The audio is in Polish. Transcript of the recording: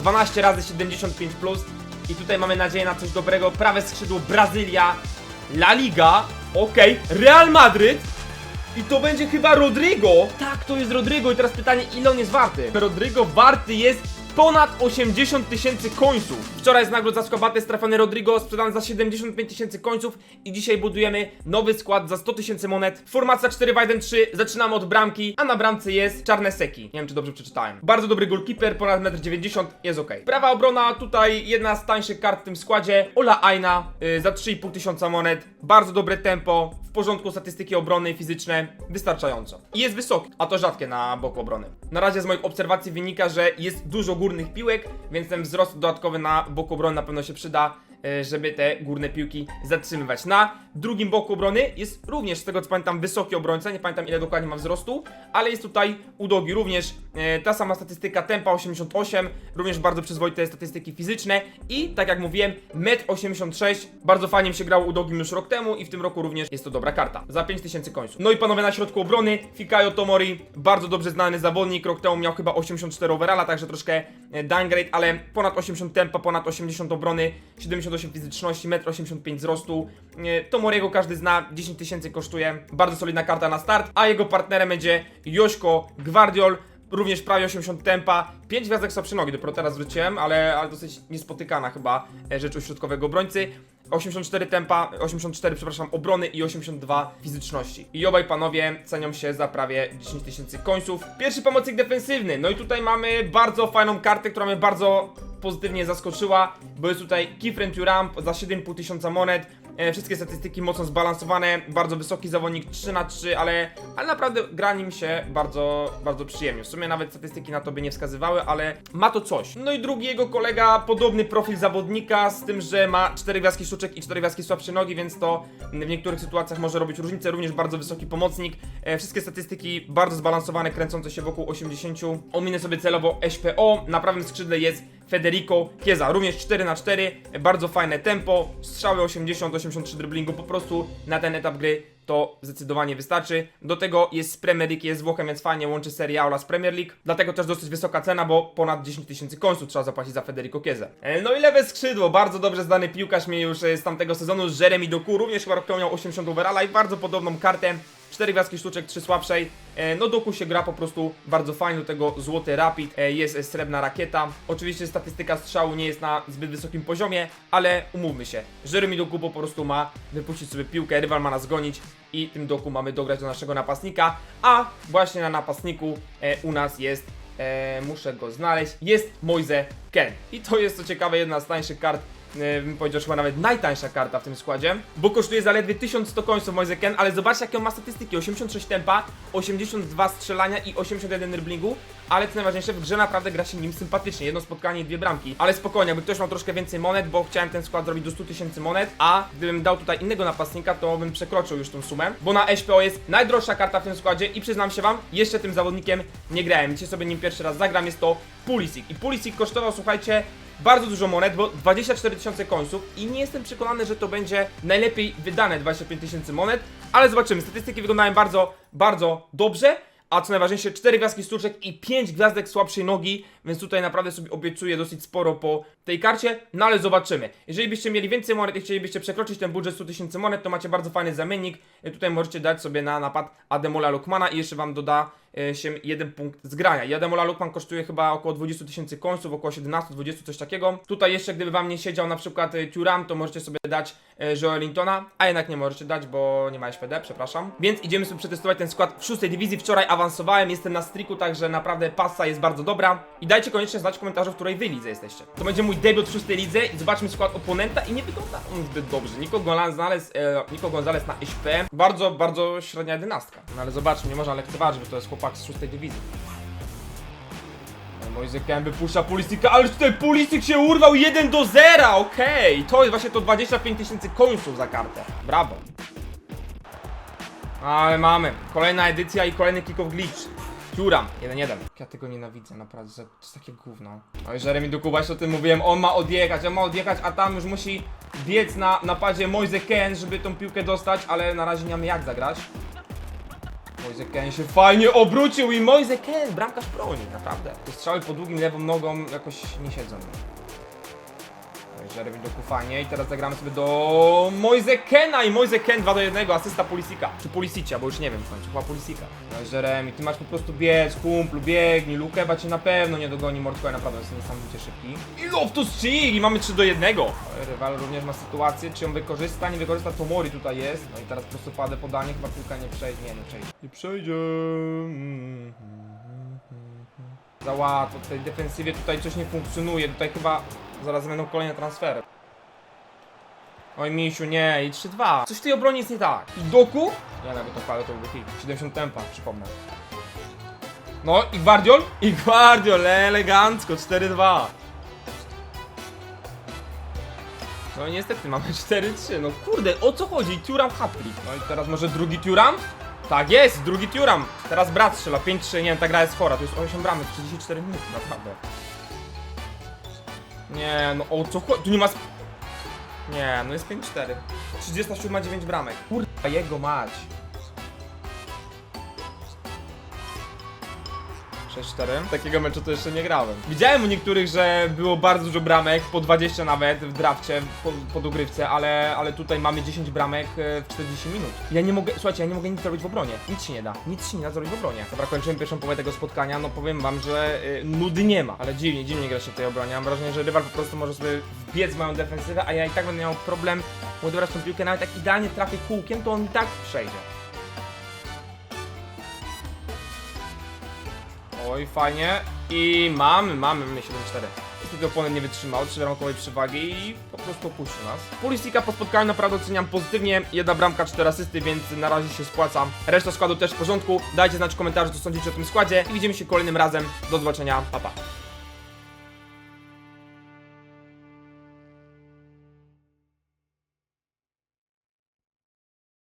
12 razy 75 plus. I tutaj mamy nadzieję na coś dobrego. Prawe skrzydło Brazylia, La Liga, okej, Real Madryt. I to będzie chyba Rodrigo. Tak, to jest Rodrigo. I teraz pytanie, ile on jest warty? Rodrigo warty jest ponad 80 tysięcy końców. Wczoraj z nagród za skłabatę trafiony Rodrigo sprzedany za 75 tysięcy końców i dzisiaj budujemy nowy skład za 100 tysięcy monet. Formacja 4 w 1 3, zaczynamy od bramki, a na bramce jest Czarne Seki. Nie wiem, czy dobrze przeczytałem. Bardzo dobry goalkeeper, ponad 1,90 m, jest ok. Prawa obrona, tutaj jedna z tańszych kart w tym składzie. Ola Aina y, za 3,5 tysiąca monet. Bardzo dobre tempo, w porządku statystyki obrony fizyczne, wystarczająco. I jest wysoki, a to rzadkie na boku obrony. Na razie z moich obserwacji wynika, że jest dużo górnych piłek, więc ten wzrost dodatkowy na boku obrony na pewno się przyda, żeby te górne piłki zatrzymywać. Na drugim boku obrony jest również, z tego co pamiętam, wysoki obrońca, nie pamiętam ile dokładnie ma wzrostu, ale jest tutaj u Dogi również. E, ta sama statystyka tempa 88, również bardzo przyzwoite statystyki fizyczne. I tak jak mówiłem, 1,86 m, bardzo fajnie się grało u Dogi już rok temu i w tym roku również jest to dobra karta, za 5000 końców. No i panowie na środku obrony, Fikayo Tomori, bardzo dobrze znany zawodnik, rok temu miał chyba 84 overalla, także troszkę e, downgrade, ale ponad 80 tempa, ponad 80 obrony, 78 fizyczności, 1,85 m wzrostu. E, Tomoriego każdy zna, 10 tysięcy kosztuje, bardzo solidna karta na start, a jego partnerem będzie Jośko Gwardiol, również prawie 80 tempa, 5 gwiazdek słabsze nogi, dopiero teraz zwróciłem, ale, ale dosyć niespotykana chyba e, rzecz u środkowego obrońcy. 84 tempa, 84 przepraszam, obrony i 82 fizyczności. I obaj panowie cenią się za prawie 10 tysięcy końców. Pierwszy pomocnik defensywny, no i tutaj mamy bardzo fajną kartę, która mnie bardzo pozytywnie zaskoczyła, bo jest tutaj Kifren Turam za 7,5 tysiąca monet. E, wszystkie statystyki mocno zbalansowane, bardzo wysoki zawodnik 3 na 3 ale, ale naprawdę gra nim się bardzo, bardzo przyjemnie. W sumie nawet statystyki na to by nie wskazywały, ale ma to coś. No i drugi jego kolega, podobny profil zawodnika, z tym, że ma 4 gwiazdki sztuczek i 4 gwiazdki słabsze nogi, więc to w niektórych sytuacjach może robić różnicę. Również bardzo wysoki pomocnik. E, wszystkie statystyki bardzo zbalansowane, kręcące się wokół 80. Ominę sobie celowo SPO. Na prawym skrzydle jest Federico Chiesa, również 4 na 4 bardzo fajne tempo, strzały 80, 83 driblingu, po prostu na ten etap gry to zdecydowanie wystarczy. Do tego jest z Premier League, jest z Włochem, więc fajnie łączy Serie A oraz Premier League, dlatego też dosyć wysoka cena, bo ponad 10 tysięcy końców trzeba zapłacić za Federico Chiesa. E, No i lewe skrzydło, bardzo dobrze znany piłkarz mnie już e, z tamtego sezonu, z Jeremy Doku, również chyba miał 80 overalla i bardzo podobną kartę. 4 gwiazdki sztuczek, 3 słabszej. E, No Doku się gra po prostu bardzo fajnie, do tego złoty rapid, e, jest srebrna rakieta. Oczywiście statystyka strzału nie jest na zbyt wysokim poziomie, ale umówmy się, Jeremy Doku po prostu ma wypuścić sobie piłkę, rywal ma nas gonić i tym Doku mamy dograć do naszego napastnika, a właśnie na napastniku e, u nas jest muszę go znaleźć, jest Moise Ken. I to jest co ciekawe jedna z tańszych kart bym powiedział, chyba nawet najtańsza karta w tym składzie, bo kosztuje zaledwie 1100 końców Moise Ken, ale zobaczcie jakie on ma statystyki, 86 tempa, 82 strzelania i 81 driblingu, ale co najważniejsze, w grze naprawdę gra się nim sympatycznie, jedno spotkanie i dwie bramki, ale spokojnie, jakby ktoś miał troszkę więcej monet, bo chciałem ten skład zrobić do 100 tysięcy monet, a gdybym dał tutaj innego napastnika, to bym przekroczył już tą sumę, bo na SPO jest najdroższa karta w tym składzie i przyznam się wam, jeszcze tym zawodnikiem nie grałem, dzisiaj sobie nim pierwszy raz zagram, jest to Pulisic. I Pulisic kosztował, słuchajcie, bardzo dużo monet, bo 24 tysiące końców i nie jestem przekonany, że to będzie najlepiej wydane 25 tysięcy monet, ale zobaczymy. Statystyki wyglądają bardzo, bardzo dobrze, a co najważniejsze 4 gwiazdki sztuczek i 5 gwiazdek słabszej nogi, więc tutaj naprawdę sobie obiecuję dosyć sporo po tej karcie, no ale zobaczymy. Jeżeli byście mieli więcej monet i chcielibyście przekroczyć ten budżet 100 tysięcy monet, to macie bardzo fajny zamiennik. Tutaj możecie dać sobie na napad Ademola Lukmana i jeszcze wam doda się jeden punkt zgrania. I Ademola Lukman kosztuje chyba około 20 tysięcy końców, około 17-20, coś takiego. Tutaj jeszcze gdyby wam nie siedział na przykład e, Turam, to możecie sobie dać e, Joelintona, a jednak nie możecie dać, bo nie ma SPD, przepraszam. Więc idziemy sobie przetestować ten skład w szóstej dywizji. Wczoraj awansowałem, jestem na streaku, także naprawdę pasa jest bardzo dobra. I dajcie koniecznie znać w komentarzu, w której wy lidze jesteście. To będzie mój debiut w szóstej lidze i zobaczmy skład oponenta i nie wygląda on zbyt dobrze. Nico Gonzalez, e, Nico Gonzalez na SP. Bardzo, bardzo średnia jedenastka. No ale zobaczmy, nie można lekceważyć, bo to jest chłopak z szóstej dywizji. Moise Kemby puszcza Pulisika, ale tutaj Pulisik się urwał 1 do 0, okej. To jest właśnie to 25 tysięcy końców za kartę. Brawo. Ale mamy. Kolejna edycja i kolejny kick of glitch. Turam, 1-1. Ja tego nienawidzę, naprawdę, to jest takie gówno. No i Jeremy Duku, właśnie o tym mówiłem, on ma odjechać, on ma odjechać, a tam już musi biec na napadzie Moise Ken, żeby tą piłkę dostać, ale na razie nie mamy jak zagrać. Moise Ken się fajnie obrócił i Moise Ken, bramkarz broni, naprawdę. Te strzały po długim lewą nogą jakoś nie siedzą. Jeremy do kufanie i teraz zagramy sobie do Moise Kena i Moise Ken 2 do 1, asysta Pulisika. Czy Pulisicia, bo już nie wiem w końcu, chyba Pulisika. No Jeremy, ty masz po prostu biec, kumplu, biegnij, Lukeba cię na pewno nie dogoni, Mordkoja naprawdę jest niesamowicie szybki. I Loftus Cheek i mamy 3 do 1. Rywal również ma sytuację, czy ją wykorzysta, nie wykorzysta, to Mori tutaj jest. No i teraz prostopadę podanie, chyba piłka nie przejdzie, nie, nie przejdzie. Nie przejdzie. Mm. Za łatwo, w tej defensywie tutaj coś nie funkcjonuje, tutaj chyba zaraz będą kolejne transfery. Oj misiu, nie, i 3-2. Coś w tej obronie jest nie tak. I Doku? Nie, nawet to palę, to hit. 70 tempa, przypomnę. No i Guardiol? I Guardiol, elegancko, 4-2. No i niestety mamy 4-3, no kurde, o co chodzi? Turam hat-trick. No i teraz może drugi Turam? Tak jest, drugi Turam. Teraz brat strzela, 5-3, nie wiem, ta gra jest chora, to jest 8 bramek, 34 minuty, naprawdę. Nie, no o co chodzi? Tu nie ma... Nie, no jest 5-4. 37 9 bramek. Kurwa, jego mać. 6-4. Takiego meczu to jeszcze nie grałem. Widziałem u niektórych, że było bardzo dużo bramek, po 20 nawet w drafcie, po, po ale, ale tutaj mamy 10 bramek e, w 40 minut. Ja nie mogę, słuchajcie, ja nie mogę nic zrobić w obronie. Nic się nie da. Nic się nie da zrobić w obronie. Dobra, kończymy pierwszą połowę tego spotkania. No powiem wam, że y, nudy nie ma, ale dziwnie, dziwnie gra się w tej obronie. Mam wrażenie, że rywal po prostu może sobie wbiec w moją defensywę, a ja i tak będę miał problem, odebrać tą piłkę, nawet jak idealnie trafię kółkiem, to on i tak przejdzie. Oj, fajnie. I mamy, mamy, mamy 7-4. Niestety oponent nie wytrzymał 3 ramkowej przewagi i po prostu opuścił nas. Pulisika po spotkaniu naprawdę oceniam pozytywnie. Jedna bramka, 4 asysty, więc na razie się spłaca. Reszta składu też w porządku. Dajcie znać w komentarzu, co sądzicie o tym składzie i widzimy się kolejnym razem. Do zobaczenia, pa pa.